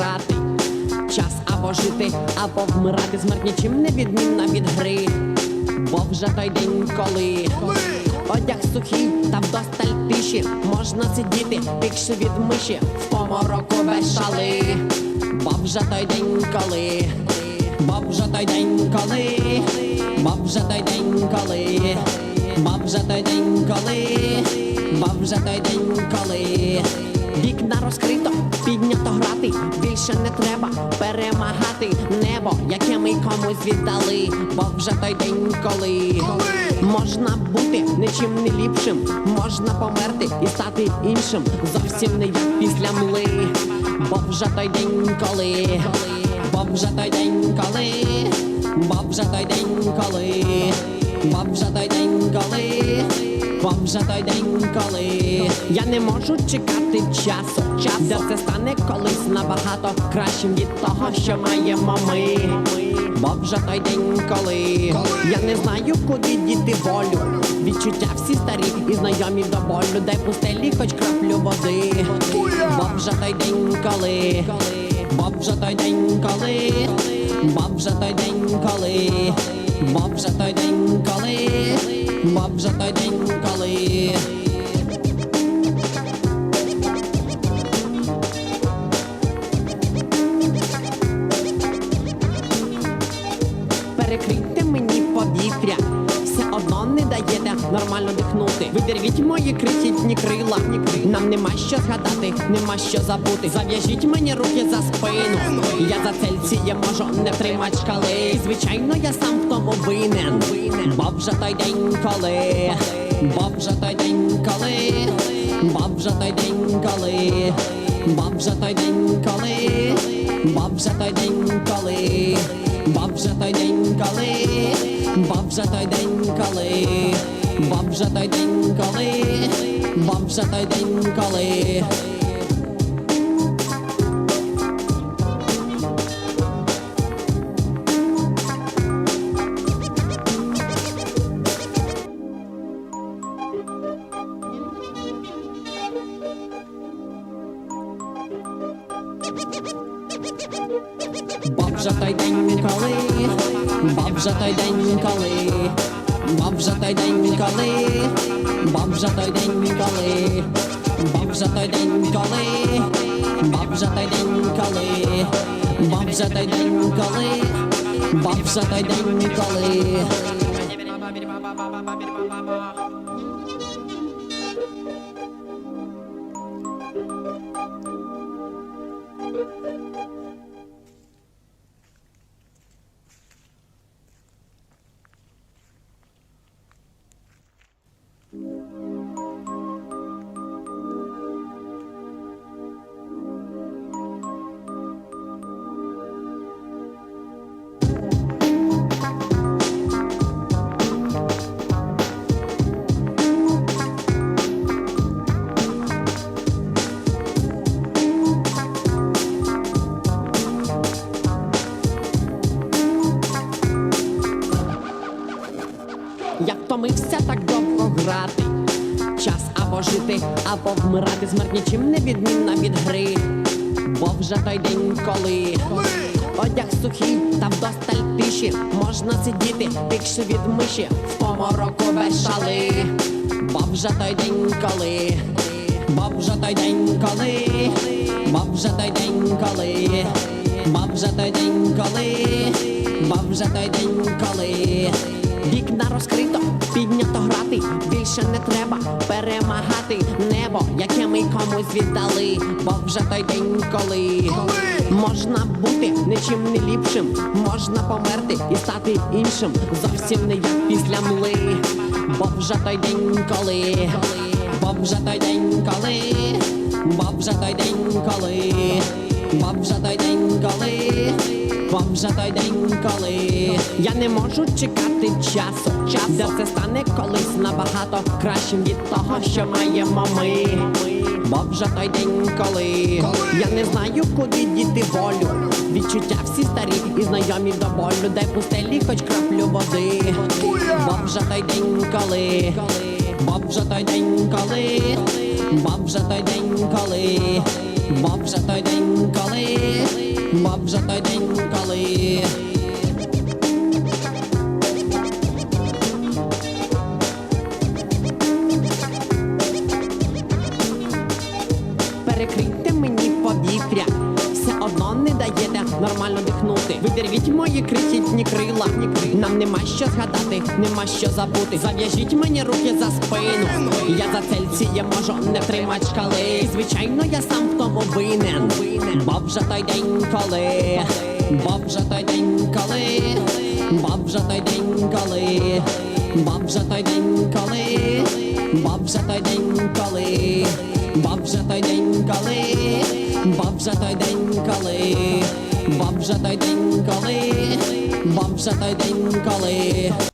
грати. Час або жити, або вмирати. Смерть нічим не відмінна від гри. Бо вже той день, коли одяг сухий та вдосталь тиші можна сидіти, пікши від миші в помороку без шали. Бо вже той день, коли, бо вже той день, коли, бо вже той день, коли, бо вже той день, коли, бо вже той день, коли. Вікна розкрито, піднято грати, більше не треба перемагати. Небо, яке ми комусь віддали, бо вже той день, коли. Можна бути нічим не ліпшим, можна померти і стати іншим, зовсім не як після мли, бо вже той день, коли, бо вже той день, коли, бо вже той день, коли, бо вже той день, коли. Вже той день, коли я не можу чекати часу, час, де все стане колись набагато кращим від того, що маємо ми. Бо вже той день, коли я не знаю, куди діти волю. Відчуття всі старі і знайомі до болю, дай пустелі хоч краплю води. Бо вже той день, коли, бо вже той день, коли, бо вже той день, коли, бо вже той день, коли. мов вже той день, коли перекрийте мені повітря, все одно не даєте нормально дихнути. Видервіть мої крихітні крила. Нам нема що згадати, нема що забути. Зав'яжіть мені руки за спину. Я за цельці я можу не тримати шкали. І звичайно, я сам в тому винен. Бо вже той день, коли, бо вже той день, коли, бо вже той день, коли, бо вже той день, коли, бо вже той день, коли. Баб вже той день, коли, бав вже той день, коли, бав вже той день, коли, бав вже той день, коли. Вже той день, коли, баб вже той день, коли, баб вже той день, коли, баб вже той день, коли, баб вже той день, коли, баб вже той день, коли, баб вже той день, коли, баб вже той день, коли. Я довго грати. Час або жити, або вмирати. Смерть нічим не відмінна від гри. Бо вже той день, коли одяг сухий та вдосталь тиші можна сидіти, пікши від миші в помороку без шали. Бо вже той день, коли, бо вже той день, коли, бо вже той день, коли, бо вже той день, коли, бо вже той день, коли. Вікна розкрито, піднято грати, більше не треба перемагати небо, яке ми комусь віддали, бо вже той день, коли можна бути нічим не ліпшим, можна померти і стати іншим, зовсім не як після мли, бо вже той день, коли, бо вже той день, коли, бо вже той день, коли, бо вже той день. Вже той день, коли я не можу чекати часу, час, де все стане колись набагато кращим від того, що маємо ми. Бо вже той день, коли я не знаю, куди діти волю. Відчуття всі старі і знайомі до болю, дай пустелі хоч краплю води. Бо вже той день, коли, бо вже той день, коли, бо вже той день, коли. бо вже той день, коли, бо вже той день, коли. Дихнути. Видервіть мої крихітні крила. Нам нема що згадати, нема що забути. Зав'яжіть мені руки за спину. Я за цельці я можу не тримать шкали. І, Звичайно, я сам в тому винен. Бо вже той день, коли, бо вже той день, коли, бо вже той день, коли, бо вже той день, коли, бо вже той день, коли. Бо вже той день, коли, бо вже той день, коли, бо вже той день, коли, бо той день, коли.